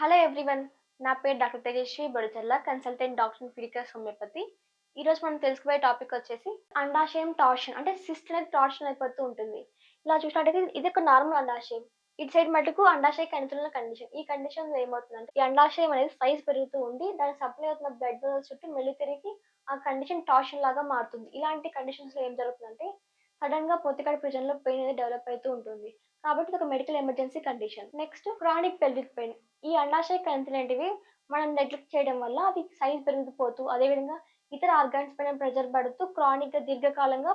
Hello everyone నా పేరు doctor Tejaswi Bodichalla consultant doctor Fidicus homeopathy ఈరోజు మనం తెలుసుకోబోయే టాపిక్ వచ్చేసి అండాశయం టార్షన్ అంటే సిస్ట్ అనేది టార్షన్ అయిపోతూ ఉంటుంది. ఇలా చూసినట్టయితే ఇది ఒక నార్మల్ అండాశయం. ఇటు సైడ్ మటుకు అండాశయ కణితుల కండిషన్ ఈ కండిషన్ ఏమవుతుందంటే ఈ అండాశయం అనేది సైజ్ పెరుగుతూ ఉండి దాని సప్లై అవుతున్న బ్లడ్ చుట్టూ మెల్లి తిరిగి ఆ కండిషన్ టార్షన్ లాగా మారుతుంది. ఇలాంటి కండిషన్స్లో ఏం జరుగుతుందంటే సడన్గా పొత్తికడ పెయిన్ అనేది డెవలప్ అవుతూ ఉంటుంది. కాబట్టి ఇది ఒక medical emergency condition. Next chronic pelvic pain. ఈ అండాశయ కంతులంటివి మనం నెగ్లెక్ట్ చేయడం వల్ల అవి సైజ్ పెరిగిపోతూ అదేవిధంగా ఇతర ఆర్గాన్స్ పైన ప్రెజర్ పడుతూ క్రానిక్గా దీర్ఘకాలంగా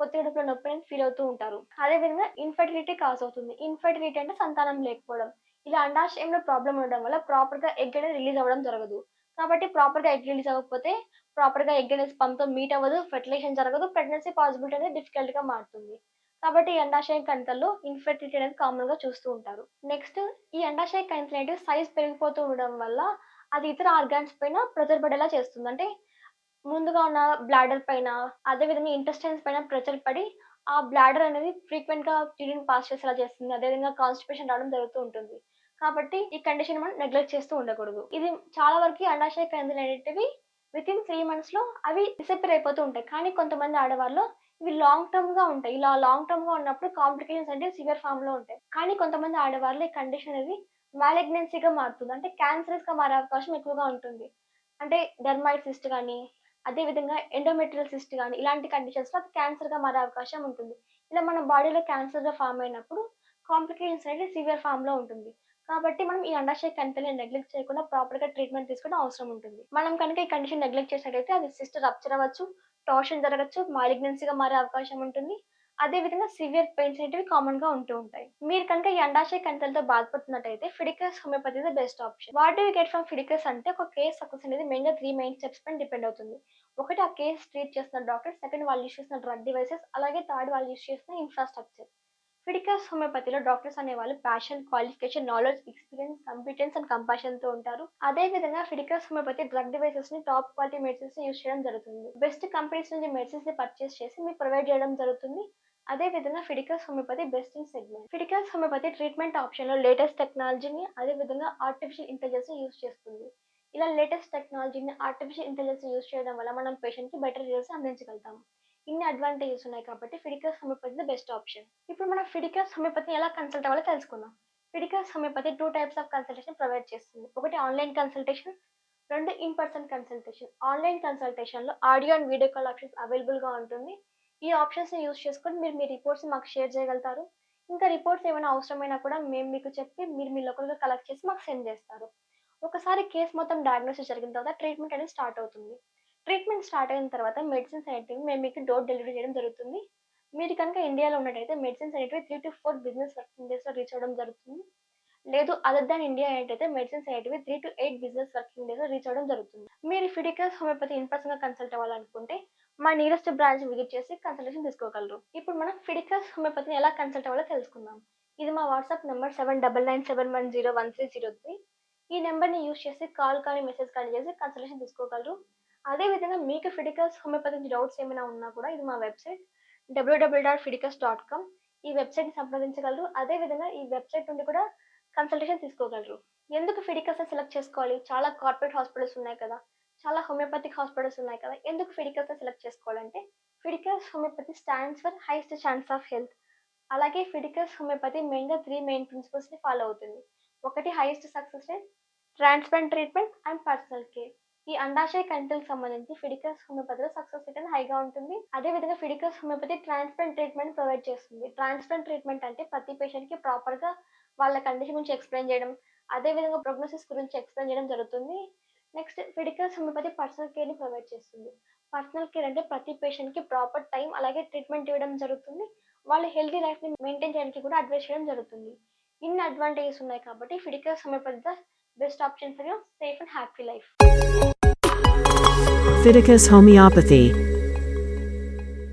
పొత్తికడుపులో నొప్పి అనేది ఫీల్ అవుతూ ఉంటారు. అదేవిధంగా ఇన్ఫర్టిలిటీ కాజ్ అవుతుంది. ఇన్ఫర్టిలిటీ అంటే సంతానం లేకపోవడం. ఇలా అండాశయంలో ప్రాబ్లం ఉండడం వల్ల ప్రాపర్గా ఎగ్ అనేది రిలీజ్ అవ్వడం జరగదు. కాబట్టి ప్రాపర్గా ఎగ్ రిలీజ్ అవ్వకపోతే ప్రాపర్గా ఎగ్ అనేది స్పమ్ మీట్ అవ్వదు ఫెర్టిలైజేషన్ జరగదు ప్రెగ్నెన్సీ పాసిబిలిటీ అనేది డిఫికల్ట్గా మారుతుంది. కాబట్టి ఈ అండాశయ కణికల్లో ఇన్ఫెర్టిలిటీ అనేది కామన్గా చూస్తూ ఉంటారు. నెక్స్ట్ ఈ అండాశయ కణికలు అనేవి సైజ్ పెరిగిపోతూ ఉండడం వల్ల అది ఇతర ఆర్గాన్స్ పైన ప్రెజర్ పడేలా చేస్తుంది. అంటే ముందుగా ఉన్న బ్లాడర్ పైన అదేవిధంగా ఇంటెస్టైన్స్ పైన ప్రెజర్ పడి ఆ బ్లాడర్ అనేది ఫ్రీక్వెంట్గా యూరిన్ పాస్ చేసేలా చేస్తుంది. అదేవిధంగా కాన్స్టిపేషన్ రావడం జరుగుతూ ఉంటుంది. కాబట్టి ఈ కండిషన్ మనం నెగ్లెక్ట్ చేస్తూ ఉండకూడదు. ఇది చాలా వరకు అండాశయ కణికలు అనేటివి విత్ ఇన్ త్రీ మంత్స్లో అవి డిసప్పేర్ అయిపోతూ ఉంటాయి. కానీ కొంతమంది ఆడవాళ్ళు ఇవి లాంగ్ టర్మ్గా ఉంటాయి. ఇలా లాంగ్ టర్మ్గా ఉన్నప్పుడు కాంప్లికేషన్స్ అంటే సివియర్ ఫామ్లో ఉంటాయి. కానీ కొంతమంది ఆడవాళ్ళు ఈ కండిషన్ అనేది గా మారుతుంది. అంటే క్యాన్సరస్గా మారే అవకాశం ఎక్కువగా ఉంటుంది. అంటే డెర్మైట్ సిస్ట్ కానీ అదేవిధంగా ఎండోమెట్రియల్ సిస్ట్ కానీ ఇలాంటి కండిషన్స్లో అది క్యాన్సర్గా మారే అవకాశం ఉంటుంది. ఇలా మన బాడీలో క్యాన్సర్గా ఫామ్ అయినప్పుడు కాంప్లికేషన్స్ అనేది సివియర్ ఫామ్లో ఉంటుంది. కాబట్టి మనం ఈ అండాశయ కణికల్ని నెగ్లెక్ట్ చేయకుండా ప్రాపర్గా ట్రీట్మెంట్ తీసుకోవడం అవసరం ఉంటుంది. మనం కనుక ఈ కండిషన్ నెగ్లెక్ట్ చేసినట్లయితే అది సిస్ట్ రప్చర్ అవ్వచ్చు టోషన్ జరగచ్చు మాలిగ్నెన్సీగా మారే అవకాశం ఉంటుంది. అదే విధంగా సివియర్ పెయిన్స్ అనేవి కామన్గా ఉంటూ ఉంటాయి. మీరు కనుక ఈ అండాశయ కణికలతో బాధపడుతున్నట్టయితే Fidicus homeopathy the best option what you get from Fidicus అంటే ఒక కేస్ సక్సెస్ అనేది మెయిన్గా త్రీ మెయిన్ స్టెప్స్ పైన డిపెండ్ అవుతుంది. ఒకటి ఆ కేస్ ట్రీట్ చేస్తున్న డాక్టర్ సెకండ్ వాళ్ళు యూస్ చేసిన డ్రగ్ డివైసెస్ అలాగే థర్డ్ వాళ్ళు యూస్ చేసిన ఇన్ఫ్రాస్ట్రక్చర్ ఫిడికస్ హోమియోపతిలో డాక్టర్స్ అనేవాళ్ళు passion qualification knowledge experience competence and కంపాషన్తో ఉంటారు. అదే విధంగా ఫిడికస్ హోమియోపతి డ్రగ్ డివైసెస్ని టాప్ క్వాలిటీ మెడిసిన్స్ యూస్ చేయడం జరుగుతుంది. బెస్ట్ కంపెనీస్ నుంచి మెడిసిన్స్ని పర్చేస్ చేసి మీకు ప్రొవైడ్ చేయడం జరుగుతుంది. అదే విధంగా Fidicus homeopathy best in segment Fidicus homeopathy treatment ఆప్షన్లో లేటెస్ట్ టెక్నాలజీని అదే విధంగా ఆర్టిఫిషియల్ ఇంటెలిజెన్స్ యూస్ చేస్తుంది. ఇలా లేటెస్ట్ టెక్నాలజీని ఆర్టిఫిషియల్ ఇంటెలిజెన్స్ యూస్ చేయడం వల్ల మనం పేషెంట్కి బెటర్ రిజల్ట్స్ అందించగలుగుతాం. ఇన్ని అడ్వాంటేజెస్ ఉన్నాయి కాబట్టి ఫిడికస్ హోమియోపతి బెస్ట్ ఆప్షన్ ఇప్పుడు మనం ఫిడికస్ హోమియోపతిని ఎలా కన్సల్ట్ అవ్వాలో తెలుసుకుందాం. Fidicus homeopathy two types of consultation provide చేస్తుంది. ఒకటి ఆన్లైన్ కన్సల్టేషన్ రెండు in person consultation online కన్సల్టేషన్లో audio and video call options అవైలబుల్గా ఉంటుంది. ఈ ఆప్షన్స్ని యూస్ చేసుకొని మీరు మీ రిపోర్ట్స్ మాకు షేర్ చేయగలుగుతారు. ఇంకా రిపోర్ట్స్ ఏమైనా అవసరమైనా కూడా మేము మీకు చెప్పి మీరు మీ లోకల్గా కలెక్ట్ చేసి మాకు సెండ్ చేస్తారు. ఒకసారి కేసు మొత్తం డయాగ్నోసిస్ జరిగిన తర్వాత ట్రీట్మెంట్ అనేది స్టార్ట్ అవుతుంది. ట్రీట్మెంట్ స్టార్ట్ అయిన తర్వాత మెడిసిన్స్ అనేటివి మేము మీకు డోర్ డెలివరీ చేయడం జరుగుతుంది. మీరు కనుక ఇండియాలో ఉన్నట్టయితే మెడిసిన్స్ అనేటివి three to four business working డేస్లో రీచ్ అవ్వడం జరుగుతుంది. లేదు అదర్ దాన్ ఇండియా ఏంటైతే మెడిసిన్స్ అనేటివి three to eight business working డేస్లో రీచ్ అవ్వడం జరుగుతుంది. మీరు ఫిడికల్స్ హోమియోపతి ఇన్ పర్సన్గా కన్సల్ట్ అవ్వాలనుకుంటే మా నియరెస్ట్ బ్రాంచ్ విజిట్ చేసి కన్సల్టేషన్ తీసుకోగలరు. ఇప్పుడు మనం ఫిడికల్స్ హోమియోపతిని ఎలా కన్సల్ట్ అవ్వాలో తెలుసుకుందాం. ఇది మా WhatsApp number seven double nine seven one zero one three zero three ఈ నెంబర్ని యూస్ చేసి కాల్ కానీ మెసేజ్ కానీ చేసి కన్సల్టేషన్ తీసుకోగలరు. అదేవిధంగా మీకు ఫిడికల్స్ హోమియోపతి డౌట్స్ ఏమైనా ఉన్నా కూడా ఇది మా website WWW dot Fidicus dot com ఈ వెబ్సైట్ని సంప్రదించగలరు అదేవిధంగా ఈ వెబ్సైట్ నుండి కూడా కన్సల్టేషన్ తీసుకోగలరు. ఎందుకు ఫిడికల్స్ సెలెక్ట్ చేసుకోవాలి? చాలా కార్పొరేట్ హాస్పిటల్స్ ఉన్నాయి కదా. చాలా హోమియోపతిక్ హాస్పిటల్స్ ఉన్నాయి కదా. ఎందుకు ఫిడికల్స్ సెలెక్ట్ చేసుకోవాలంటే ఫిడికల్స్ homeopathy stands for highest chance of health అలాగే ఫిడికల్స్ హోమియోపతి మెయిన్గా త్రీ మెయిన్ ప్రిన్సిపల్స్ని ఫాలో అవుతుంది. ఒకటి highest success rate transplant treatment and personal care ఈ అండాశయ కంటికి సంబంధించి ఫిడికస్ హోమియోపతిలో సక్సెస్ రేట్ అనేది హైగా ఉంటుంది. అదే విధంగా Fidicus homeopathy transplant treatment provide చేస్తుంది. ట్రాన్స్ప్లాంట్ ట్రీట్మెంట్ అంటే ప్రతి పేషెంట్కి ప్రాపర్గా వాళ్ళ కండిషన్ గురించి ఎక్స్ప్లెయిన్ చేయడం అదే విధంగా ప్రోగ్నోసిస్ గురించి ఎక్స్ప్లెయిన్ చేయడం జరుగుతుంది. నెక్స్ట్ ఫిడికస్ హోమియోపతి పర్సనల్ కేర్ని ప్రొవైడ్ చేస్తుంది. పర్సనల్ కేర్ అంటే ప్రతి పేషెంట్కి ప్రాపర్ టైం అలాగే ట్రీట్మెంట్ ఇవ్వడం జరుగుతుంది. వాళ్ళ హెల్తీ లైఫ్ని మెయింటైన్ చేయడానికి కూడా అడ్వైస్ చేయడం జరుగుతుంది. ఇన్ని అడ్వాంటేజెస్ ఉన్నాయి కాబట్టి Fidicus homeopathy best option for your safe and happy life. Fiticus Homeopathy